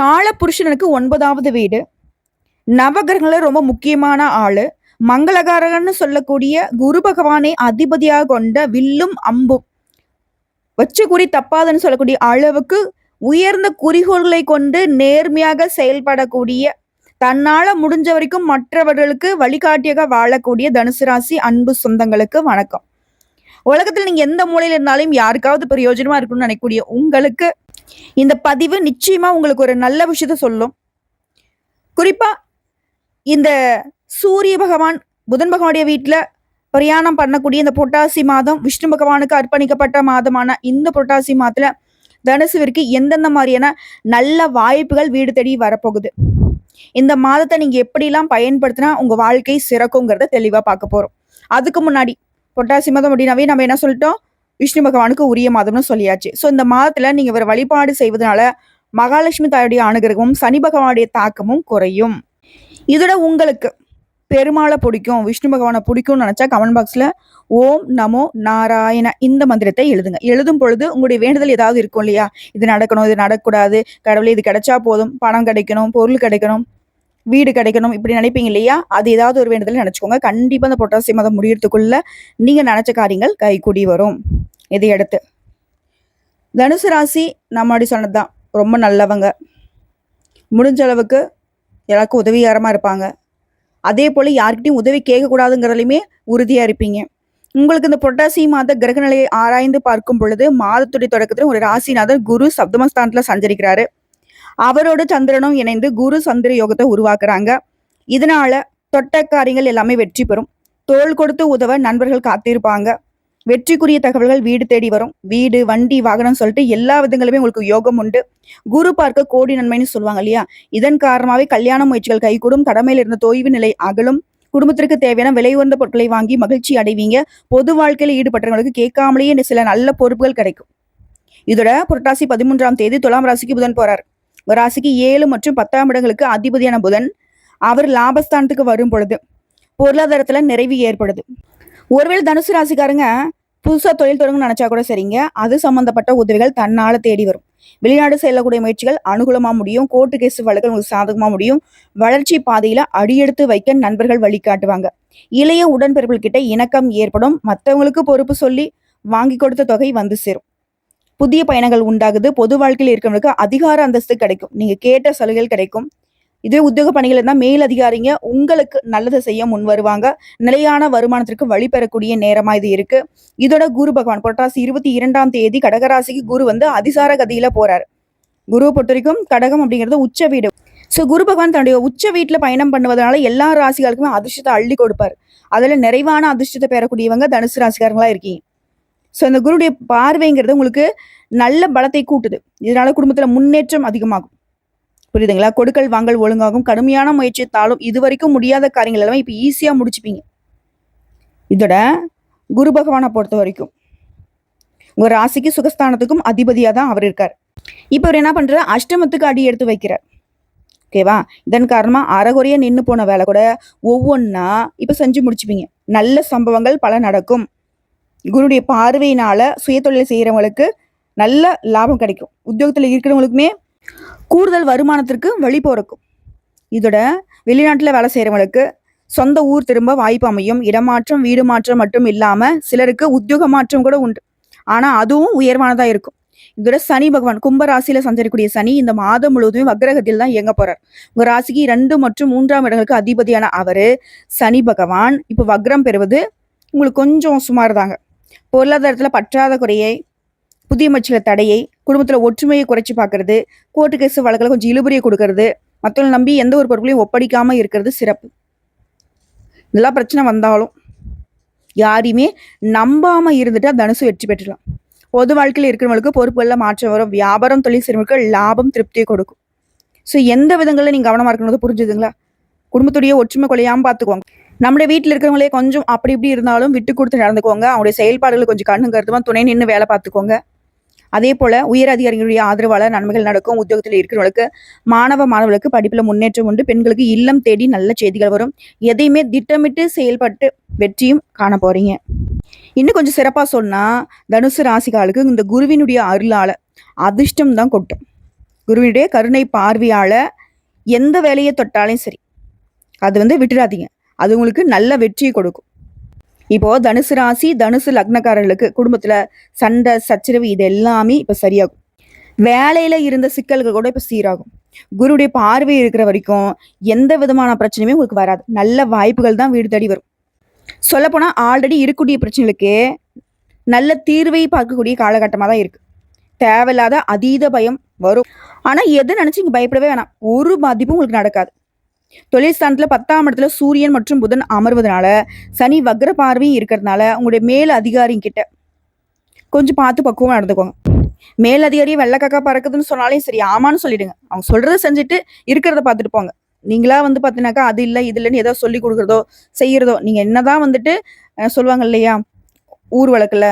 காலபுருஷனுக்கு ஒன்பதாவது வீடு. நவகிரகங்கள ரொம்ப முக்கியமான ஆளு. மங்களகாரகன்னு சொல்லக்கூடிய குரு பகவானை அதிபதியாக கொண்ட வில்லும் அம்பும். வச்சு குறி தப்பாதுன்னு சொல்லக்கூடிய அளவுக்கு உயர்ந்த குறிகோள்களை கொண்டு நேர்மையாக செயல்படக்கூடிய தன்னால முடிஞ்ச வரைக்கும் மற்றவர்களுக்கு வழிகாட்டியாக வாழக்கூடிய தனுசு ராசி அன்பு சொந்தங்களுக்கு வணக்கம். உலகத்தில் நீங்க எந்த மூலையில இருந்தாலும் யாருக்காவது பிரயோஜனமா இருக்கணும்னு நினைக்கக்கூடிய உங்களுக்கு இந்த பதிவு நிச்சயமா உங்களுக்கு ஒரு நல்ல விஷயத்த சொல்லும். குறிப்பா இந்த சூரிய பகவான் புதன் பகவானுடைய வீட்டில் பிரயாணம் பண்ணக்கூடிய இந்த புரட்டாசி மாதம் விஷ்ணு பகவானுக்கு அர்ப்பணிக்கப்பட்ட மாதமான இந்த புரட்டாசி மாதத்துல தனுசுவிற்கு எந்தெந்த மாதிரியான நல்ல வாய்ப்புகள் வீடு தேடி வரப்போகுது? இந்த மாதத்தை நீங்க எப்படிலாம் பயன்படுத்தினா உங்க வாழ்க்கை சிறக்குங்கிறத தெளிவா பார்க்க போறோம். அதுக்கு முன்னாடி புரட்டாசி மாதம் அப்படின்னாவே நம்ம என்ன சொல்லிட்டோம்? விஷ்ணு பகவானுக்கு உரிய மாதம்னு சொல்லியாச்சு. ஸோ இந்த மாதத்துல நீங்க இவர் வழிபாடு செய்வதனால மகாலட்சுமி தாயுடைய அனுகிரகமும் சனி பகவானுடைய தாக்கமும் குறையும். இதோட உங்களுக்கு பெருமாளை பிடிக்கும் விஷ்ணு பகவானை பிடிக்கும்னு நினச்சா கமெண்ட் பாக்ஸில் ஓம் நமோ நாராயண இந்த மந்திரத்தை எழுதுங்க. எழுதும் பொழுது உங்களுடைய வேண்டுதல் ஏதாவது இருக்கும் இல்லையா? இது நடக்கணும் இது நடக்கக்கூடாது கடவுளே இது கிடைச்சா போதும் பணம் கிடைக்கணும் பொருள் கிடைக்கணும். வீடு கிடைக்கணும் இப்படி நினைப்பீங்க இல்லையா? அது ஏதாவது ஒரு வேண்டுதல் நினச்சிக்கோங்க. கண்டிப்பாக அந்த பொட்டாசி அதை முடியறதுக்குள்ள நீங்கள் நினச்ச காரியங்கள் கைகூடி வரும். இதை அடுத்து தனுசு ராசி நம்ம அப்படி சொன்னதுதான். ரொம்ப நல்லவங்க. முடிஞ்ச அளவுக்கு எல்லாருக்கும் உதவிகரமாக இருப்பாங்க. அதே போல் யார்கிட்டையும் உதவி கேட்கக்கூடாதுங்கிறதுலையுமே உறுதியாக இருப்பீங்க. உங்களுக்கு இந்த புரட்டாசி மாத கிரகநிலையை ஆராய்ந்து பார்க்கும் பொழுது மாதத்துடைய தொடக்கத்தில் ஒரு ராசிநாதர் குரு சப்தமஸ்தானத்தில் சஞ்சரிக்கிறாரு. அவரோட சந்திரனும் இணைந்து குரு சந்திர யோகத்தை உருவாக்குறாங்க. இதனால தொட்டக்காரியங்கள் எல்லாமே வெற்றி பெறும். தோள் கொடுத்து உதவ நண்பர்கள் காத்திருப்பாங்க. வெற்றிக்குரிய தகவல்கள் வீடு தேடி வரும். வீடு வண்டி வாகனம் சொல்லிட்டு எல்லா விதங்களுமே உங்களுக்கு யோகம் உண்டு. குரு பார்க்க கோடி நன்மைன்னு சொல்லுவாங்க இல்லையா? இதன் காரணமாகவே கல்யாண முயற்சிகள் கைகூடும். கடமையில் இருந்த தொய்வு நிலை அகலும். குடும்பத்திற்கு தேவையான விலை உயர்ந்த பொருட்களை வாங்கி மகிழ்ச்சி அடைவீங்க. பொது வாழ்க்கையில் ஈடுபட்டவங்களுக்கு கேட்காமலேயே சில நல்ல பொறுப்புகள் கிடைக்கும். இதோட புரட்டாசி பதிமூன்றாம் தேதி துலாம் ராசிக்கு புதன் போறார். ராசிக்கு ஏழு மற்றும் பத்தாம் இடங்களுக்கு அதிபதியான புதன் அவர் லாபஸ்தானத்துக்கு வரும் பொழுது பொருளாதாரத்துல நிறைவு ஏற்படுது. ஒருவேளை தனுசு ராசிக்காரங்க புதுசாக தொழில் தொடங்கணும்னு நினைச்சா கூட சரிங்க. அது சம்மந்தப்பட்ட உதவிகள் தன்னால் தேடி வரும். வெளிநாடு செல்லக்கூடிய முயற்சிகள் அனுகூலமாக முடியும். கோர்ட்டு கேஸ் வழக்குகள் உங்களுக்கு சாதகமாக முடியும். வளர்ச்சி பாதையில் அடியெடுத்து வைக்க நண்பர்கள் வழிகாட்டுவாங்க இளைய உடன்பிறப்புகள் கிட்ட இணக்கம் ஏற்படும். மற்றவங்களுக்கு பொறுப்பு சொல்லி வாங்கி கொடுத்த தொகை வந்து சேரும். புதிய பயணங்கள் உண்டாகுது. பொது வாழ்க்கையில் இருக்கிறவங்களுக்கு அதிகார அந்தஸ்து கிடைக்கும். நீங்க கேட்ட சலுகைகள் கிடைக்கும். இதே உத்தியோக பணிகள் இருந்தால் மேல் அதிகாரிங்க உங்களுக்கு நல்லதை செய்ய முன் வருவாங்க. நிலையான வருமானத்திற்கு வழி பெறக்கூடிய நேரமா இது இருக்கு. இதோட குரு பகவான் புரட்டாசி இருபத்தி இரண்டாம் தேதி கடகராசிக்கு குரு வந்து அதிசார கதியில போறாரு. குருவை பொறுத்த வரைக்கும் கடகம் அப்படிங்கிறது உச்ச வீடு. ஸோ குரு பகவான் தன்னுடைய உச்ச வீட்டில் பயணம் பண்ணுவதனால எல்லா ராசிகளுக்குமே அதிர்ஷ்டத்தை அள்ளி கொடுப்பார். அதில் நிறைவான அதிர்ஷ்டத்தை பெறக்கூடியவங்க தனுசு ராசிகாரங்களா இருக்கீங்க. ஸோ அந்த குருடைய பார்வைங்கிறது உங்களுக்கு நல்ல பலத்தை கூட்டுது. இதனால குடும்பத்தில் முன்னேற்றம் அதிகமாகும். புரியுதுங்களா? கொடுக்கல் வாங்கல் ஒழுங்காகும். கடுமையான முயற்சித்தாலும் இது வரைக்கும் முடியாத காரியங்கள் எல்லாமே இப்போ ஈஸியாக முடிச்சுப்பீங்க. இதோட குரு பகவானை பொறுத்த வரைக்கும் உங்கள் ராசிக்கு சுகஸ்தானத்துக்கும் அதிபதியாக தான் அவர் இருக்கார். இப்போ அவர் என்ன பண்ணுறாரு அஷ்டமத்துக்கு அடி எடுத்து வைக்கிறார். ஓகேவா இதன் காரணமாக அறகுறையாக நின்று போன வேலை கூட ஒவ்வொன்றா இப்போ செஞ்சு முடிச்சுப்பீங்க. நல்ல சம்பவங்கள் பல நடக்கும். குருடைய பார்வையினால சுயதொழில் செய்கிறவங்களுக்கு நல்ல லாபம் கிடைக்கும். உத்தியோகத்தில் இருக்கிறவங்களுக்குமே கூடுதல் வருமானத்திற்கு வழி பிறக்கும். இதோட வெளிநாட்டில் வேலை செய்கிறவங்களுக்கு சொந்த ஊர் திரும்ப வாய்ப்பு அமையும். இடமாற்றம் வீடு மாற்றம் மட்டும் இல்லாமல் சிலருக்கு உத்தியோக மாற்றம் கூட உண்டு. ஆனால் அதுவும் உயர்வானதாக இருக்கும். இதோட சனி பகவான் கும்ப ராசியில சஞ்சரிக்கூடிய சனி இந்த மாதம் முழுவதுமே வக்ரகத்தில் தான் இயங்க போறார். உங்க ராசிக்கு ரெண்டு மற்றும் மூன்றாம் இடங்களுக்கு அதிபதியான அவரு சனி பகவான். இப்போ வக்ரம் பெறுவது உங்களுக்கு கொஞ்சம் சுமார் தாங்க. பொருளாதாரத்துல பற்றாத குறையை புதிய முயற்சிகளை தடையை குடும்பத்துல ஒற்றுமையை குறைச்சி பார்க்கறது கோர்ட்டு கேஸ் வழக்கில் கொஞ்சம் இழுபறியை கொடுக்கறது மற்றவங்களை நம்பி எந்த ஒரு பொருட்களையும் ஒப்படைக்காம இருக்கிறது சிறப்பு. இதெல்லாம் பிரச்சனை வந்தாலும் யாரையுமே நம்பாம இருந்துட்டா தனுசு வெற்றி பெற்றலாம் பொது வாழ்க்கையில் இருக்கிறவங்களுக்கு பொறுப்புகளில் மாற்றம் வரும். வியாபாரம் தொழில் செய்கிறவங்களுக்கு லாபம் திருப்தியை கொடுக்கும். ஸோ எந்த விதங்களில் நீங்கள் கவனமாக இருக்கணும் புரிஞ்சுதுங்களா? குடும்பத்துடைய ஒற்றுமை கொலையாமல் பார்த்துக்குவாங்க நம்முடைய வீட்டில் இருக்கிறவங்களே கொஞ்சம் அப்படி இப்படி இருந்தாலும் விட்டு கொடுத்து நடந்துக்கோங்க. அவங்களுடைய செயல்பாடுகளை கொஞ்சம் கண்ணு கருத்துமா துணை நின்று வேலை பார்த்துக்கோங்க. அதே போல உயர் அதிகாரிகளுடைய ஆதரவால நன்மைகள் நடக்கும். உத்தியோகத்தில் இருக்கிறவங்களுக்கு மாணவ மாணவர்களுக்கு படிப்பில் முன்னேற்றம் உண்டு. பெண்களுக்கு இல்லம் தேடி நல்ல செய்திகள் வரும். எதையுமே திட்டமிட்டு செயல்பட்டு வெற்றியும் காண போறீங்க. இன்னும் கொஞ்சம் சிறப்பாக சொன்னா தனுசு ராசிகாலுக்கு இந்த குருவினுடைய அருளால அதிர்ஷ்டம் தான் கொட்டும். குருவினுடைய கருணை பார்வையால எந்த வேலையை தொட்டாலும் சரி அது வந்து விட்டுடாதீங்க அது உங்களுக்கு நல்ல வெற்றியை கொடுக்கும். இப்போ தனுசு ராசி தனுசு லக்னக்காரர்களுக்கு குடும்பத்துல சண்டை சச்சரவு இது எல்லாமே இப்போ சரியாகும். வேலையில இருந்த சிக்கல்கள் கூட இப்போ சீராகும். குருடைய பார்வை இருக்கிற வரைக்கும் எந்த விதமான பிரச்சனையுமே உங்களுக்கு வராது. நல்ல வாய்ப்புகள் தான் வீடு தேடி வரும். சொல்லப்போனால் ஆல்ரெடி இருக்கக்கூடிய பிரச்சனைகளுக்கு நல்ல தீர்வை பார்க்கக்கூடிய காலகட்டமாக தான் இருக்குது தேவையில்லாத அதீத பயம் வரும். ஆனால் எதை நினச்சி இங்கே பயப்படவே வேணாம். ஒரு பாதிப்பும் உங்களுக்கு நடக்காது. தொழில் பத்தாம் இடத்துல சூரியன் மற்றும் புதன் அமர்வதனால சனி வக்ர பார்வையும் இருக்கிறதுனால உங்களுடைய மேல் அதிகாரி கிட்ட கொஞ்சம் பார்த்து பக்குவம் நடந்துக்கோங்க. மேல் அதிகாரியை வெள்ளக்காக்கா பறக்குதுன்னு சொன்னாலே சரி ஆமான்னு சொல்லிடுங்க. அவங்க சொல்றதை செஞ்சுட்டு இருக்கிறத பார்த்துட்டு போங்க. நீங்களா வந்து பார்த்தீங்கன்னாக்கா அது இல்லை இது இல்லைன்னு ஏதோ சொல்லி கொடுக்குறதோ செய்யறதோ நீங்க என்னதான் வந்துட்டு சொல்லுவாங்க இல்லையா ஊர் வழக்குல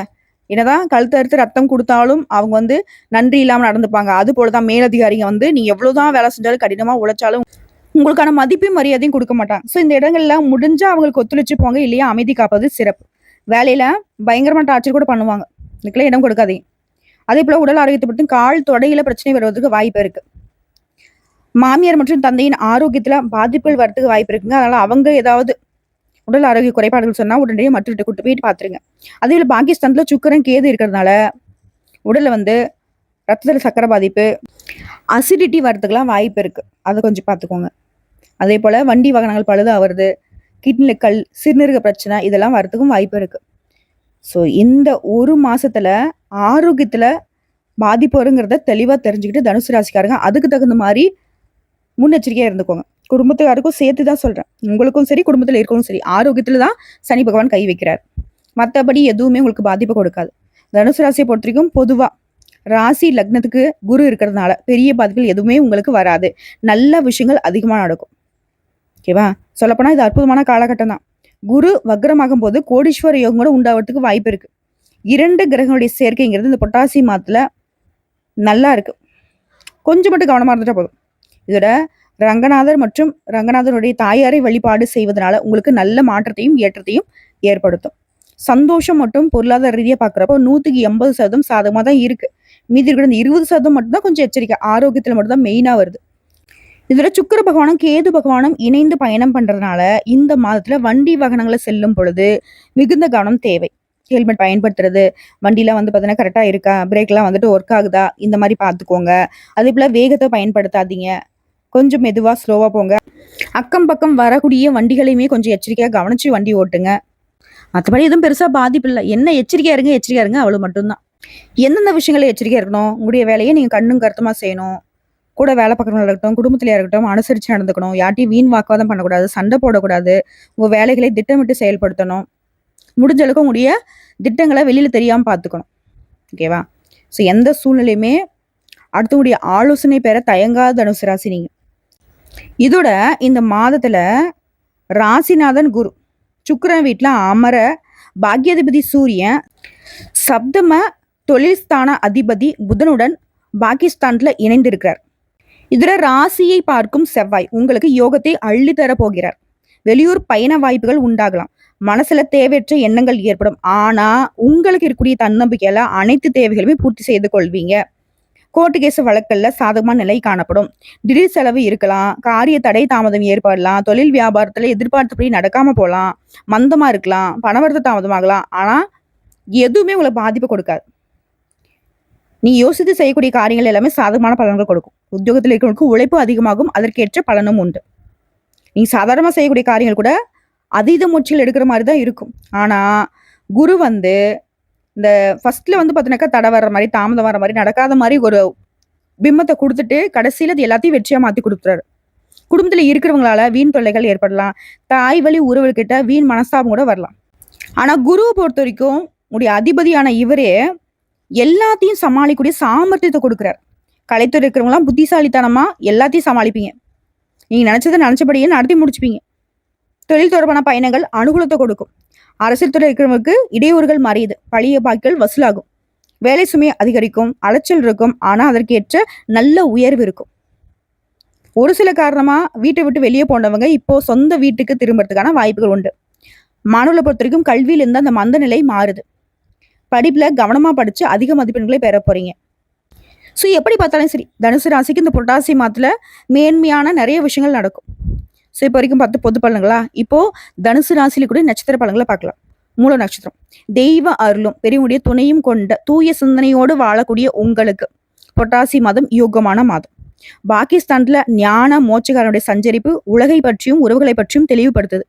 என்னதான் கழுத்து அறுத்து ரத்தம் கொடுத்தாலும் அவங்க வந்து நன்றி இல்லாமல் நடந்துப்பாங்க. அது போலதான் மேலதிகாரிங்க வந்து நீங்க எவ்வளவுதான் வேலை செஞ்சாலும் கடினமா உழைச்சாலும் உங்களுக்கான மதிப்பு மரியாதையும் கொடுக்க மாட்டாங்க ஸோ இந்த இடங்கள்ல முடிஞ்சா அவங்களுக்கு ஒத்துழைச்சு போங்க இல்லையா? அமைதி காப்பது சிறப்பு. வேலையில பயங்கரமான டார்ச்சர் கூட பண்ணுவாங்க. இதுக்கெல்லாம் இடம் கொடுக்காதீங்க. அதே போல உடல் ஆரோக்கியத்தை பற்றி கால் தொடையில பிரச்சனை வருவதற்கு வாய்ப்பு இருக்கு. மாமியார் மற்றும் தந்தையின் ஆரோக்கியத்துல பாதிப்புகள் வரதுக்கு வாய்ப்பு இருக்குங்க. அதனால அவங்க ஏதாவது உடல் ஆரோக்கிய குறைபாடுகள் சொன்னா உடனடியே மற்றவர்கிட்ட கூட்டு போயிட்டு பாத்துருங்க. அதே போல பாகிஸ்தான்ல சுக்கரம் கேது இருக்கிறதுனால உடல்ல வந்து ரத்தத்துல சக்கரை பாதிப்பு அசிடிட்டி வரதுக்கெல்லாம் வாய்ப்பு இருக்கு. அதை கொஞ்சம் பார்த்துக்கோங்க அதே போல் வண்டி வாகனங்கள் பழுதா வருது கிட்னில கல் சிறுநீரக பிரச்சனை இதெல்லாம் வரதுக்கும் வாய்ப்பு இருக்குது ஸோ இந்த ஒரு மாதத்தில் ஆரோக்கியத்தில் பாதிப்பு வருங்கிறத தெளிவாக தெரிஞ்சுக்கிட்டு தனுசு ராசிக்காரங்க அதுக்கு தகுந்த மாதிரி முன்னெச்சரிக்கையாக இருந்துக்கோங்க. குடும்பத்துக்காருக்கும் சேர்த்து தான் சொல்கிறேன் உங்களுக்கும் சரி குடும்பத்தில் இருக்கவும் சரி ஆரோக்கியத்தில் தான் சனி பகவான் கை வைக்கிறார். மற்றபடி எதுவுமே உங்களுக்கு பாதிப்பு கொடுக்காது. தனுசு ராசியை பொறுத்த வரைக்கும் பொதுவாக ராசி லக்னத்துக்கு குரு இருக்கிறதுனால பெரிய பாதிப்புகள் எதுவுமே உங்களுக்கு வராது. நல்ல விஷயங்கள் அதிகமாக நடக்கும். ஓகேவா? சொல்லப்போனால் இது அற்புதமான காலகட்டம் தான் குரு வக்ரமாகும் போது கோடீஸ்வர யோகம் கூட உண்டாவதுக்கு வாய்ப்பு இருக்கு. இரண்டு கிரகங்களுடைய சேர்க்கைங்கிறது இந்த பொட்டாசி மாத்துல நல்லா இருக்கு. கொஞ்சம் மட்டும் கவனமா இருந்துட்டா போதும். இதோட ரங்கநாதர் மற்றும் ரங்கநாதனுடைய தாயாரை வழிபாடு செய்வதனால உங்களுக்கு நல்ல மாற்றத்தையும் ஏற்றத்தையும் ஏற்படுத்தும். சந்தோஷம் மற்றும் பொருளாதார ரீதியாக பார்க்குறப்போ நூற்றுக்கு எண்பது சதவீதம் சாதகமாக தான் இருக்குது மீதி இருக்கிற இந்த இருபது சதவீதம் மட்டும்தான் கொஞ்சம் எச்சரிக்கை. ஆரோக்கியத்தில் மட்டும்தான் மெயினாக வருது. இதுல சுக்கர பகவானும் கேது பகவானும் இணைந்து பயணம் பண்றதுனால இந்த மாதத்துல வண்டி வாகனங்களை செல்லும் பொழுது மிகுந்த கவனம் தேவை. ஹெல்மெட் பயன்படுத்துறது வண்டிலாம் வந்து பார்த்தீங்கன்னா கரெக்டாக இருக்கா? பிரேக்லாம் வந்துட்டு ஒர்க் ஆகுதா? இந்த மாதிரி பார்த்துக்கோங்க அதே போல் வேகத்தை பயன்படுத்தாதீங்க. கொஞ்சம் மெதுவாக ஸ்லோவாக போங்க. அக்கம் பக்கம் வரக்கூடிய வண்டிகளையுமே கொஞ்சம் எச்சரிக்கையாக கவனிச்சு வண்டி ஓட்டுங்க. மற்றபடி எதுவும் பெருசாக பாதிப்பு இல்லை. என்ன எச்சரிக்கையா இருங்க எச்சரிக்கையா இருங்க அவ்வளோ மட்டும்தான். எந்தெந்த விஷயங்களை எச்சரிக்கையா இருக்கணும்? உங்களுடைய வேலையை நீங்கள் கண்ணும் கருத்துமாக செய்யணும்? கூட வேலை பார்க்குறவங்களா இருக்கட்டும் குடும்பத்திலேயே இருக்கட்டும் அனுசரித்து நடந்துக்கணும். யார்ட்டையும் வீண் வாக்குவாதம் பண்ணக்கூடாது சண்டை போடக்கூடாது. உங்கள் வேலைகளை திட்டமிட்டு செயல்படுத்தணும். முடிஞ்ச அளவுக்கு உங்களுடைய திட்டங்களை வெளியில் தெரியாமல் பார்த்துக்கணும். ஓகேவா ஸோ எந்த சூழ்நிலையுமே அடுத்தவங்களுடைய ஆலோசனை பெற தயங்காத தனுசு ராசி நீங்கள் இதோட இந்த மாதத்தில் ராசிநாதன் குரு. சுக்கரன் வீட்டில் அமர பாக்யாதிபதி சூரியன் சப்தம தொழில்ஸ்தான அதிபதி புதனுடன் பாகிஸ்தான்ல இணைந்திருக்கிறார். இதுல ராசியை பார்க்கும் செவ்வாய் உங்களுக்கு யோகத்தை அள்ளித்தர போகிறார். வெளியூர் பயண வாய்ப்புகள் உண்டாகலாம். மனசுல தேவையற்ற எண்ணங்கள் ஏற்படும். ஆனா உங்களுக்கு இருக்கக்கூடிய தன்னம்பிக்கையில அனைத்து தேவைகளுமே பூர்த்தி செய்து கொள்வீங்க. கோர்ட்டு கேஸ் வழக்கல்ல சாதகமான நிலை காணப்படும். திடீர் செலவு இருக்கலாம். காரிய தடை தாமதம் ஏற்படலாம். தொழில் வியாபாரத்துல எதிர்பார்த்தபடி நடக்காம போகலாம். மந்தமா இருக்கலாம். பணவரத்து தாமதமாகலாம். ஆனா எதுவுமே உங்களை பாதிப்பு கொடுக்காது. நீ யோசித்து செய்யக்கூடிய காரியங்கள் எல்லாமே சாதகமான பலன்கள் கொடுக்கும். உத்தியோகத்தில் இருக்கிறவங்களுக்கு உழைப்பு அதிகமாகும் அதற்கேற்ற பலனும் உண்டு. நீ சாதாரணமாக செய்யக்கூடிய காரியங்கள் கூட அதீத முயற்சிகள் எடுக்கிற மாதிரி தான் இருக்கும். ஆனால் குரு வந்து இந்த ஃபஸ்ட்டில் வந்து பார்த்தீங்கன்னாக்கா தடை வர்ற மாதிரி தாமதம் வர மாதிரி நடக்காத மாதிரி ஒரு பிம்பத்தை கொடுத்துட்டு கடைசியில அது எல்லாத்தையும் வெற்றியாக மாற்றி கொடுத்துறாரு. குடும்பத்தில் இருக்கிறவங்களால வீண் தொல்லைகள் ஏற்படலாம். தாய் வழி உறவுகிட்ட வீண் மனஸ்தாபம் கூட வரலாம். ஆனால் குருவை பொறுத்த வரைக்கும் உடைய அதிபதியான இவரே எல்லாத்தையும் சமாளிக்கக்கூடிய சாமர்த்தியத்தை கொடுக்குறார். கலைத்துறை இருக்கிறவங்களாம் புத்திசாலித்தனமா எல்லாத்தையும் சமாளிப்பீங்க. நீங்க நினைச்சதை நினைச்சபடியே நடத்தி முடிச்சுப்பீங்க. தொழில் தொடர்பான பயணங்கள் அனுகூலத்தை கொடுக்கும். அரசியல் துறை இருக்கிறவங்களுக்கு இடையூறுகள் மறையுது. பழைய பாக்கிகள் வசூலாகும். வேலை சுமை அதிகரிக்கும் அலைச்சல் இருக்கும். ஆனால் அதற்கேற்ற நல்ல உயர்வு இருக்கும். ஒரு சில காரணமா வீட்டை விட்டு வெளியே போனவங்க இப்போ சொந்த வீட்டுக்கு திரும்புறதுக்கான வாய்ப்புகள் உண்டு. மாணவர்களை பொறுத்த வரைக்கும் கல்வியிலிருந்து அந்த மந்த நிலை மாறுது. படிப்புல கவனமா படிச்சு அதிக மதிப்பெண்களை பெற போறீங்க. ஸோ எப்படி பார்த்தாலும் சரி தனுசு ராசிக்கு இந்த புரட்டாசி மாதத்தில் மேன்மையான நிறைய விஷயங்கள் நடக்கும். ஸோ இப்போ வரைக்கும் பார்த்து பொது பலன்களா? இப்போ தனுசு ராசியில கூட நட்சத்திர பலன்களை பார்க்கலாம். மூல நட்சத்திரம். தெய்வ அருளும் பெரியவுடைய துணையும் கொண்ட தூய சிந்தனையோடு வாழக்கூடிய உங்களுக்கு புரட்டாசி மாதம் யோகமான மாதம். பாகிஸ்தான்ல ஞான மோட்சகாரனுடைய சஞ்சரிப்பு உலகை பற்றியும் உறவுகளை பற்றியும் தெளிவுபடுத்துது.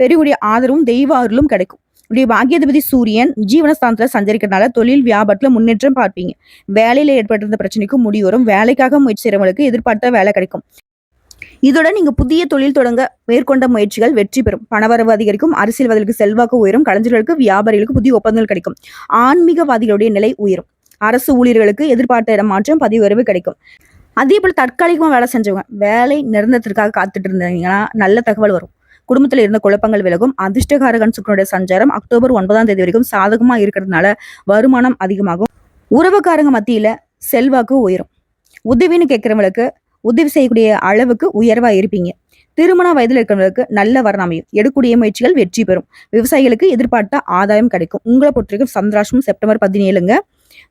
பெரியவுடைய ஆதரவும் தெய்வ அருளும் கிடைக்கும். உடைய பாக்கியாதிபதி சூரியன் ஜீவனஸ்தானத்துல சஞ்சரிக்கிறதுனால தொழில் வியாபாரத்துல முன்னேற்றம் பார்ப்பீங்க. வேலையில ஏற்பட்டிருந்த பிரச்சனைக்கு முடிவரும் வேலைக்காக முயற்சி செய்யறவங்களுக்கு எதிர்பார்த்த வேலை கிடைக்கும். இதோட நீங்க புதிய தொழில் தொடங்க மேற்கொண்ட முயற்சிகள் வெற்றி பெறும். பணவரவு அதிகரிக்கும். அரசியல்வாதிகளுக்கு செல்வாக்கு உயரும். கலைஞர்களுக்கு வியாபாரிகளுக்கு புதிய ஒப்பந்தங்கள் கிடைக்கும். ஆன்மீகவாதிகளுடைய நிலை உயரும். அரசு ஊழியர்களுக்கு எதிர்பார்த்த இடம் மாற்றம் பதிவு உயர்வு கிடைக்கும். அதே போல் தற்காலிகமாக வேலை செஞ்சவங்க வேலை நிரந்தரத்திற்காக காத்துட்டு இருந்தீங்கன்னா நல்ல தகவல் வரும். குடும்பத்தில் இருந்த குழப்பங்கள் விலகும். அதிர்ஷ்டகாரகன் சுக்கரனுடைய சஞ்சாரம் அக்டோபர் ஒன்பதாம் தேதி வரைக்கும் சாதகமாக இருக்கிறதுனால வருமானம் அதிகமாகும். உறவுக்காரங்க மத்தியில் செல்வாக்கு உயரும். உதவின்னு கேட்குறவங்களுக்கு உதவி செய்யக்கூடிய அளவுக்கு உயர்வாக இருப்பீங்க. திருமண வயதில் இருக்கிறவங்களுக்கு நல்ல வரணம் அமையும். எடுக்கூடிய முயற்சிகள் வெற்றி பெறும். விவசாயிகளுக்கு எதிர்பார்த்த ஆதாயம் கிடைக்கும். உங்களை பொறுத்தவரைக்கும் சந்திராஷ்டம் செப்டம்பர் பதினேழுங்க.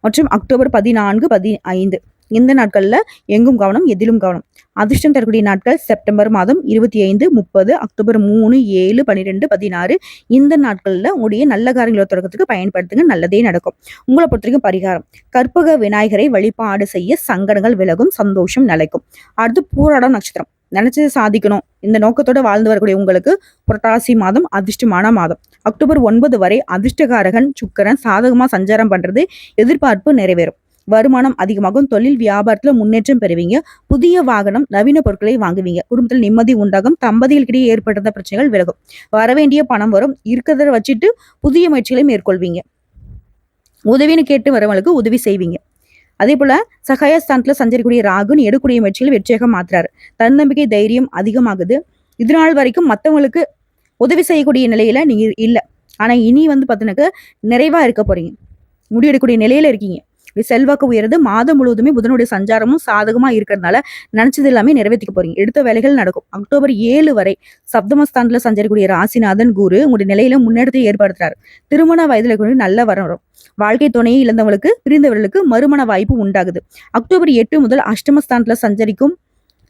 மற்றும் அக்டோபர் பதினான்கு பதி ஐந்து இந்த நாட்களில் எங்கும் கவனம் எதிலும் கவனம். அதிர்ஷ்டம் தரக்கூடிய நாட்கள் செப்டம்பர் மாதம் இருபத்தி ஐந்து முப்பது அக்டோபர் மூணு ஏழு பன்னிரெண்டு பதினாறு. இந்த நாட்களில் உங்களுடைய நல்ல காரியங்களை தொடக்கத்துக்கு பயன்படுத்துங்க நல்லதே நடக்கும். உங்களை பொறுத்தவரைக்கும் பரிகாரம். கற்பக விநாயகரை வழிபாடு செய்ய சங்கடங்கள் விலகும் சந்தோஷம் நிலைக்கும். அடுத்து பூராடம் நட்சத்திரம். நினைச்சதை சாதிக்கணும். இந்த நோக்கத்தோட வாழ்ந்து வரக்கூடிய உங்களுக்கு புரட்டாசி மாதம் அதிர்ஷ்டமான மாதம். அக்டோபர் ஒன்பது வரை அதிர்ஷ்டகாரகன் சுக்கரன் சாதகமாக சஞ்சாரம் பண்ணுறது எதிர்பார்ப்பு நிறைவேறும். வருமானம் அதிகமாகும். தொழில் வியாபாரத்துல முன்னேற்றம் பெறுவீங்க. புதிய வாகனம் நவீன பொருட்களை வாங்குவீங்க. குடும்பத்தில் நிம்மதி உண்டாகும். தம்பதிகளுக்கிடையே ஏற்பட்ட பிரச்சனைகள் விலகும். வரவேண்டிய பணம் வரும். இருக்கிறத வச்சுட்டு புதிய முயற்சிகளை மேற்கொள்வீங்க. உதவின்னு கேட்டு வரவங்களுக்கு உதவி செய்வீங்க. அதே போல சகாயஸ்தானத்துல சஞ்சரிக்கூடிய ராகுன்னு எடுக்கூடிய முயற்சிகள் வெற்றியாக மாத்துறாரு. தன்னம்பிக்கை தைரியம் அதிகமாகுது. இது நாள் வரைக்கும் மற்றவங்களுக்கு உதவி செய்யக்கூடிய நிலையில நீங்க இல்லை. ஆனா இனி வந்து பார்த்தீங்கன்னாக்க நிறைவா இருக்க போறீங்க. முடிவெடுக்கக்கூடிய நிலையில இருக்கீங்க. செல்வாக்கு உயர்ந்து மாதம் முழுவதுமே புதனுடைய சஞ்சாரமும் சாதகமா இருக்கிறதுனால நினைச்சது எல்லாமே நிறைவேற்றிக்க போறீங்க. எடுத்த வேலைகள் நடக்கும். அக்டோபர் ஏழு வரை சப்தமஸ்தானத்துல சஞ்சரிக்கூடிய ராசிநாதன் குரு உங்களுடைய நிலையில முன்னேற்றத்தை ஏற்படுத்துறாரு. திருமண வயதுல இருக்கிற நல்ல வரும் வாழ்க்கை துணையை இழந்தவங்களுக்கு பிரிந்தவர்களுக்கு மறுமண வாய்ப்பு உண்டாகுது. அக்டோபர் எட்டு முதல் அஷ்டமஸ்தானத்துல சஞ்சரிக்கும்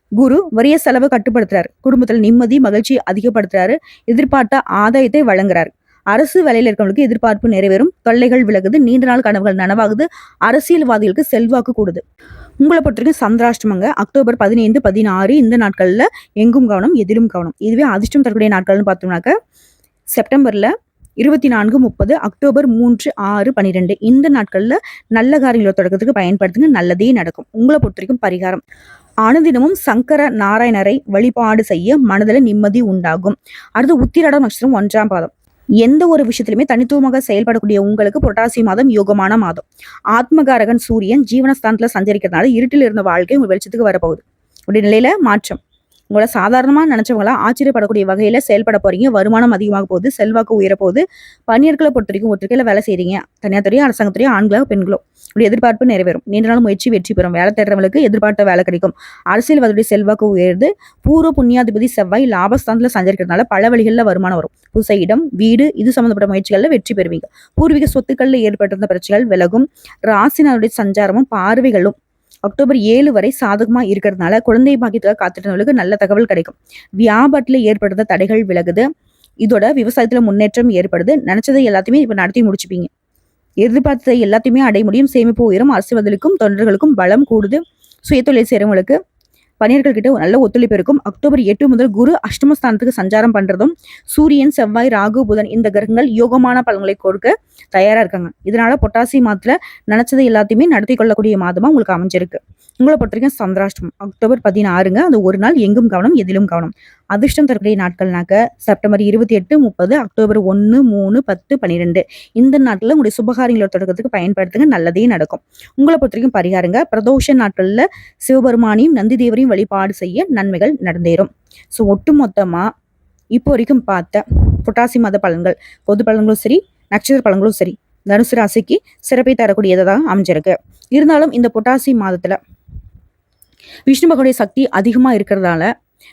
குரு வரிய செலவை கட்டுப்படுத்துறாரு. குடும்பத்தில் நிம்மதி மகிழ்ச்சி அதிகப்படுத்துறாரு. எதிர்பார்த்த ஆதாயத்தை வழங்குறாரு. அரசு வேலையில் இருக்கவங்களுக்கு எதிர்பார்ப்பு நிறைவேறும். தொல்லைகள் விலகுது. நீண்ட நாள் கனவுகள் நனவாகுது. அரசியல்வாதிகளுக்கு செல்வாக்கு கூடுது. உங்களை பொறுத்தவரைக்கும் சந்திராஷ்டமங்க. அக்டோபர் பதினைந்து பதினாறு இந்த நாட்களில் எங்கும் கவனம் எதிலும் கவனம். இதுவே அதிர்ஷ்டம் தரக்கூடிய நாட்கள்னு பார்த்தோம்னாக்க செப்டம்பரில் இருபத்தி நான்கு முப்பது அக்டோபர் மூன்று ஆறு பன்னிரெண்டு இந்த நாட்களில் நல்ல காரியங்களை தொடக்கத்துக்கு பயன்படுத்துங்க. நல்லதே நடக்கும். உங்களை பொறுத்த வரைக்கும் பரிகாரம். அனுதினமும் சங்கர நாராயணரை வழிபாடு செய்ய மனதில் நிம்மதி உண்டாகும். அடுத்து உத்திராடம் நட்சத்திரம் ஒன்றாம் பாதம். எந்த ஒரு விஷயத்திலுமே தனித்துவமாக செயல்படக்கூடிய உங்களுக்கு புரட்டாசி மாதம் யோகமான மாதம். ஆத்மகாரகன் சூரியன் ஜீவனஸ்தானத்துல சஞ்சரிக்கிறதுனால இருட்டில் இருந்த வாழ்க்கை உங்க வெளிச்சத்துக்கு வரப்போகுது. உடைய நிலையில மாற்றம். உங்களை சாதாரணமாக நினைச்சவங்களா ஆச்சரியப்படக்கூடிய வகையில் செயல்பட போறீங்க. வருமானம் அதிகமாக போகுது செல்வாக்கு உயர பணியர்களை பொறுத்த வரைக்கும் ஒற்றுக்கையில் வேலை செய்கிறீங்க தனியார் துறையோ அரசாங்கத்துறையோ ஆண்களோ பெண்களோ உடைய எதிர்பார்ப்பு நிறைவேறும். நீண்ட நாள் முயற்சி வெற்றி பெறும். வேலை தேடுறவங்களுக்கு எதிர்பார்த்த வேலை கிடைக்கும். அரசியல்வாதியுடைய செல்வாக்கு உயர்ந்து பூர்வ புண்ணியாதிபதி செவ்வாய் லாபஸ்தானத்தில் சஞ்சரிக்கிறதுனால பல வழிகளில் வருமானம் வரும். புதுச இடம் வீடு இது சம்பந்தப்பட்ட முயற்சிகளில் வெற்றி பெறுவீங்க. பூர்வீக சொத்துக்களில் ஏற்பட்டிருந்த பிரச்சனைகள் விலகும். ராசினருடைய சஞ்சாரமும் பார்வைகளும் அக்டோபர் ஏழு வரை சாதகமா இருக்கிறதுனால குழந்தை பாக்கியத்துக்காக காத்துட்டவங்களுக்கு நல்ல தகவல் கிடைக்கும். வியாபாரத்துல ஏற்படுத்த தடைகள் விலகுது. இதோட விவசாயத்துல முன்னேற்றம் ஏற்படுது. நினைச்சதை எல்லாத்தையுமே இப்ப நடத்தி முடிச்சுப்பீங்க. எதிர்பார்த்ததை எல்லாத்தையுமே அடைய முடியும். சேமிப்பு உயரும் அரசியல்வாதிகளுக்கும் தொண்டர்களுக்கும் பலம் கூடுது. சுயதொழில் செய்கிறவங்களுக்கு பணியர்கள் கிட்ட நல்ல ஒத்துழைப்பு இருக்கும். அக்டோபர் எட்டு முதல் குரு அஷ்டமஸ்தானத்துக்கு சஞ்சாரம் பண்றதும் சூரியன் செவ்வாய் ராகு புதன் இந்த கிரகங்கள் யோகமான பலன்களை கொடுக்க தயாரா இருக்காங்க. இதனால பொட்டாசி மாதத்துல நினைச்சதை எல்லாத்தையுமே நடத்தி கொள்ளக்கூடிய மாதமா உங்களுக்கு அமைஞ்சிருக்கு. உங்களை பொறுத்த வரைக்கும் சந்திராஷ்டமம். அக்டோபர் பதினாறுங்க அது ஒரு நாள் எங்கும் கவனம் எதிலும் கவனம். அதிர்ஷ்டம் தரக்கூடிய நாட்கள்னாக்க செப்டம்பர் இருபத்தி எட்டு முப்பது அக்டோபர் ஒன்று மூணு பத்து பன்னிரெண்டு இந்த நாட்டில் உங்களுடைய சுபகாரியங்களோட தொடக்கத்துக்கு பயன்படுத்துங்க நல்லதே நடக்கும். உங்களை பொறுத்த வரைக்கும் பரிகாரங்க. பிரதோஷ நாட்களில் சிவபெருமானையும் நந்தி தேவரையும் வழிபாடு செய்ய நன்மைகள் நடந்தேறும். ஸோ ஒட்டுமொத்தமாக இப்போ வரைக்கும் பார்த்த புட்டாசி மத பலன்கள் பொது பலன்களும் சரி நட்சத்திர பலன்களும் சரி தனுசு ராசிக்கு சிறப்பை தரக்கூடியதாக அமைஞ்சிருக்கு. இருந்தாலும் இந்த புட்டாசி மாதத்துல விஷ்ணு பகவானுடைய சக்தி அதிகமா இருக்கிறதால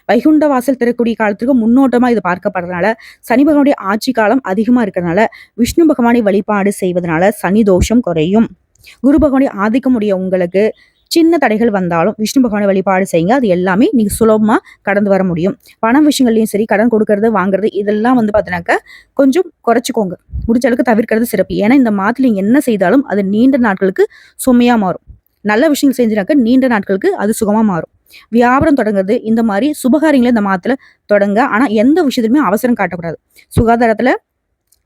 வைகுண்ட வாசல் திறக்கூடிய காலத்துக்கு முன்னோட்டமா இது பார்க்கப்படுறதுனால சனி பகவானுடைய ஆட்சி காலம் அதிகமா இருக்கிறதுனால விஷ்ணு பகவானை வழிபாடு செய்வதனால சனி தோஷம் குறையும். குரு பகவானை ஆதிக்கம் உடைய உங்களுக்கு சின்ன தடைகள் வந்தாலும் விஷ்ணு பகவானை வழிபாடு செய்யுங்க. அது எல்லாமே நீங்கள் சுலபமாக கடந்து வர முடியும். பணம் விஷயங்கள்லையும் சரி கடன் கொடுக்கறது வாங்குறது இதெல்லாம் வந்து பார்த்தீங்கன்னாக்கா கொஞ்சம் குறைச்சிக்கோங்க. முடிஞ்ச அளவுக்கு தவிர்க்கிறது சிறப்பு. ஏன்னா இந்த மாதத்தில் நீங்கள் என்ன செய்தாலும் அது நீண்ட நாட்களுக்கு சுமையாக மாறும். நல்ல விஷயங்கள் செஞ்சினாக்க நீண்ட நாட்களுக்கு அது சுகமாக மாறும். வியாபாரம் தொடங்குறது இந்த மாதிரி சுபகாரியங்களை இந்த மாதத்தில் தொடங்க. ஆனால் எந்த விஷயத்துலையுமே அவசரம் காட்டக்கூடாது. சுகாதாரத்தில்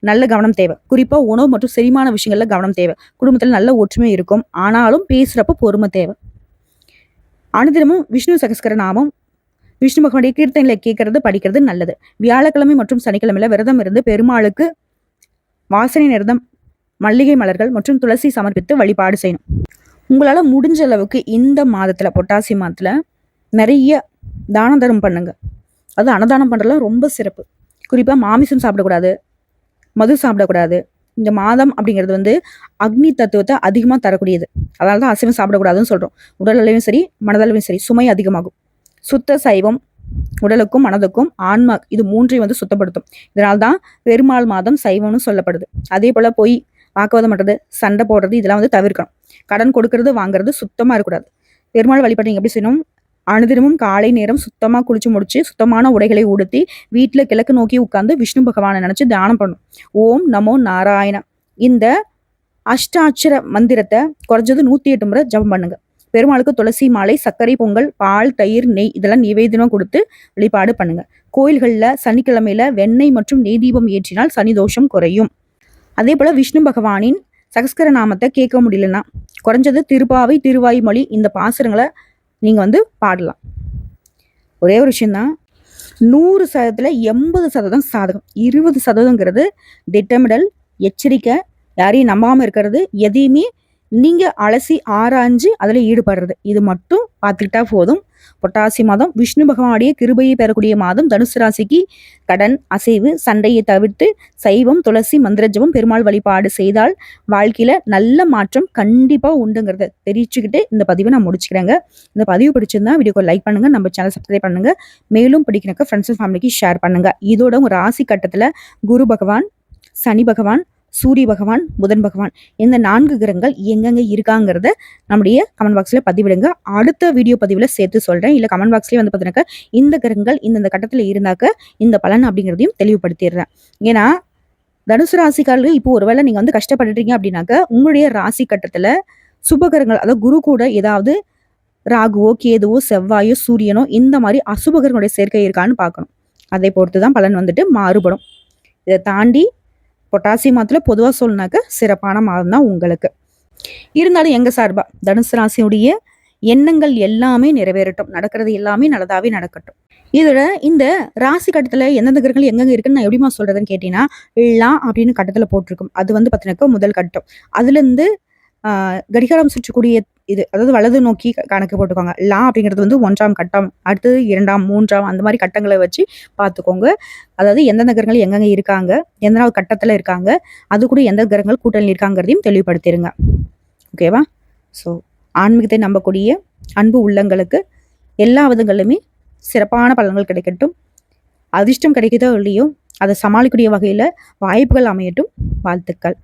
நல்ல கவனம் தேவை. குறிப்பாக உணவு மற்றும் செரிமான விஷயங்களில் கவனம் தேவை. குடும்பத்தில் நல்ல ஒற்றுமை இருக்கும். ஆனாலும் பேசுகிறப்ப பொறுமை தேவை. அனுதினமும் விஷ்ணு சகஸ்கர நாமம் விஷ்ணு பகவானுடைய கீர்த்தனைகளை கேட்கறது படிக்கிறது நல்லது. வியாழக்கிழமை மற்றும் சனிக்கிழமையில விரதம் இருந்து பெருமாளுக்கு வாசனை நிறதம் மல்லிகை மலர்கள் மற்றும் துளசி சமர்ப்பித்து வழிபாடு செய்யணும். உங்களால் முடிஞ்ச அளவுக்கு இந்த மாதத்தில் பொட்டாசி மாதத்தில் நிறைய தானம் தர்மம் பண்ணுங்க. அது அன்னதானம் பண்ணுறதுலாம் ரொம்ப சிறப்பு. குறிப்பாக மாமிசம் சாப்பிடக்கூடாது. மது சாப்பிடக்கூடாது. இந்த மாதம் அப்படிங்கிறது வந்து அக்னி தத்துவத்தை அதிகமாக தரக்கூடியது. அதனால தான் அசைவம் சாப்பிடக்கூடாதுன்னு சொல்கிறோம் உடல் அளவையும் சரி மனதளவையும் சரி சுமை அதிகமாகும். சுத்த சைவம் உடலுக்கும் மனதுக்கும் ஆன்மா இது மூன்றையும் வந்து சுத்தப்படுத்தும். இதனால்தான் பெருமாள் மாதம் சைவம்னு சொல்லப்படுது. அதே போல் போய் வாக்குவாதம் பண்ணுறது சண்டை போடுறது இதெல்லாம் வந்து தவிர்க்கணும். கடன் கொடுக்கறது வாங்குறது சுத்தமாக இருக்கக்கூடாது. பெருமாள் வழிபாட்டு எப்படி செய்யணும்? அனுதினமும் காலை நேரம் சுத்தமாக குளிச்சு முடிச்சு சுத்தமான உடைகளை உடுத்தி வீட்டில் கிழக்கு நோக்கி உட்காந்து விஷ்ணு பகவானை நினச்சி தியானம் பண்ணும். ஓம் நமோ நாராயண. இந்த அஷ்டாட்சர மந்திரத்தை குறைஞ்சது நூற்றி எட்டு முறை ஜபம் பண்ணுங்க. பெருமாளுக்கு துளசி மாலை சர்க்கரை பொங்கல் பால் தயிர் நெய் இதெல்லாம் நிவேதனம் கொடுத்து வழிபாடு பண்ணுங்க. கோயில்களில் சனிக்கிழமையில வெண்ணெய் மற்றும் நெய் தீபம் ஏற்றினால் சனி தோஷம் குறையும். அதே போல விஷ்ணு பகவானின் சகஸ்கர நாமத்தை கேட்க முடியலன்னா குறைஞ்சது திருப்பாவை திருவாய்மொழி இந்த பாசுரங்களை நீங்கள் வந்து பாடலாம். ஒரே ஒரு விஷயந்தான் நூறு சதவீதத்தில் எண்பது சதவீதம் சாதகம். இருபது சதவீதங்கிறது திட்டமிடல் எச்சரிக்கை யாரையும் நம்பாமல் இருக்கிறது எதையுமே நீங்கள் அலசி ஆராய்ஞ்சு அதில் ஈடுபடுறது. இது மட்டும் பார்த்துக்கிட்டா போதும். பொட்டாசி மாதம் விஷ்ணு பகவானுடைய கிருபையை பெறக்கூடிய மாதம் தனுசு ராசிக்கு கடன் அசைவு சண்டையை தவிர்த்து சைவம் துளசி மந்திரஜபம் பெருமாள் வழிபாடு செய்தால் வாழ்க்கையில் நல்ல மாற்றம் கண்டிப்பாக உண்டுங்கிறத. தெரிவிச்சுக்கிட்டு இந்த பதிவை நான் முடிச்சுக்கிறேங்க. இந்த பதிவு பிடிச்சிருந்தா வீடியோக்கு லைக் பண்ணுங்க. நம்ம சேனல் சப்ஸ்கிரைப் பண்ணுங்க. மேலும் பிடிக்கிறக்க ஃப்ரெண்ட்ஸ் அண்ட் ஃபேமிலிக்கு ஷேர் பண்ணுங்க. இதோட ஒரு ராசி கட்டத்தில் குரு பகவான் சனி பகவான் சூரிய பகவான் புதன் பகவான் இந்த நான்கு கிரகங்கள் எங்கெங்க இருக்காங்கிறத நம்முடைய கமெண்ட் பாக்ஸில் பதிவிடுங்க. அடுத்த வீடியோ பதிவில் சேர்த்து சொல்கிறேன் இல்லை கமெண்ட் பாக்ஸ்லேயே வந்து பார்த்தீங்கன்னாக்கா இந்த கிரகங்கள் இந்தந்த கட்டத்தில் இருந்தாக்க இந்த பலன் அப்படிங்கிறதையும் தெளிவுபடுத்திடுறேன். ஏன்னா தனுசு ராசிக்காரர்கள் இப்போ ஒருவேளை நீங்கள் வந்து கஷ்டப்பட்டுட்டீங்க அப்படின்னாக்க உங்களுடைய ராசி கட்டத்தில் சுபகரங்கள் அதாவது குரு கூட ஏதாவது ராகுவோ கேதுவோ செவ்வாயோ சூரியனோ இந்த மாதிரி அசுபகரங்களுடைய சேர்க்கை இருக்கான்னு பார்க்கணும். அதை பொறுத்து தான் பலன் வந்துட்டு மாறுபடும். இதை தாண்டி பொட்டாசி மாதத்தில் பொதுவாக சொல்லினாக்க சிறப்பான மாதம் தான் உங்களுக்கு. இருந்தாலும் எங்கள் சார்பாக தனுசு ராசியுடைய எண்ணங்கள் எல்லாமே நிறைவேறட்டும். நடக்கிறது எல்லாமே நல்லதாகவே நடக்கட்டும். இதில் இந்த ராசி கட்டத்தில் எந்தெந்த கிரகங்கள் எங்கெங்க இருக்குன்னு நான் எப்படிமா சொல்கிறதுன்னு கேட்டீங்கன்னா லா அப்படின்னு கட்டத்தில் போட்டிருக்கும். அது வந்து பார்த்தீங்கன்னாக்கா முதல் கட்டம். அதுலேருந்து கடிகாரம் சுற்றக்கூடிய இது அதாவது வலது நோக்கி கணக்கு போட்டுக்கோங்க. லா அப்படிங்கிறது வந்து ஒன்றாம் கட்டம் அடுத்தது இரண்டாம் மூன்றாம் அந்த மாதிரி கட்டங்களை வச்சு பார்த்துக்கோங்க. அதாவது எந்தெந்த கிரகங்கள் எங்கெங்க இருக்காங்க எந்த கட்டத்தில் இருக்காங்க அது கூட எந்த கிரகங்கள் கூட்டணி இருக்காங்கிறதையும் தெளிவுபடுத்திடுங்க ஓகேவா? ஸோ ஆன்மீகத்தை நம்பக்கூடிய அன்பு உள்ளங்களுக்கு எல்லா விதங்களிலுமே சிறப்பான பலன்கள் கிடைக்கட்டும். அதிர்ஷ்டம் கிடைக்குதோ இல்லையோ அதை சமாளிக்கக்கூடிய வகையில் வாய்ப்புகள் அமையட்டும். வாழ்த்துக்கள்.